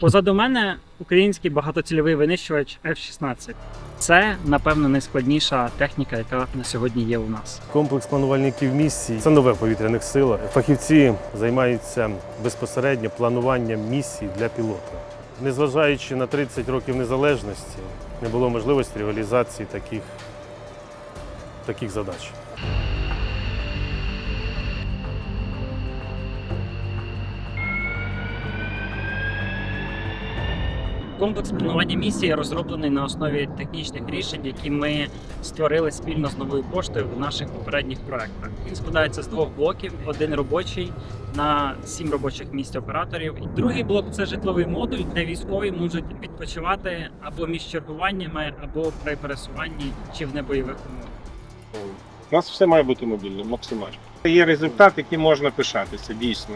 Позаду мене український багатоцільовий винищувач F-16. Це, напевно, найскладніша техніка, яка на сьогодні є у нас. Комплекс планувальників місій це нове в повітряних силах. Фахівці займаються безпосередньо плануванням місій для пілота. Незважаючи на 30 років незалежності, не було можливості реалізації таких, таких задач. Комплекс планування місії розроблений на основі технічних рішень, які ми створили спільно з новою поштою в наших попередніх проектах. Він складається з двох блоків: один робочий на сім робочих місць операторів. Другий блок це житловий модуль, де військові можуть відпочивати або між чергуваннями, або при пересуванні чи в небойових умовах. У нас все має бути мобільним, максимально. Є результат, яким можна пишатися, дійсно.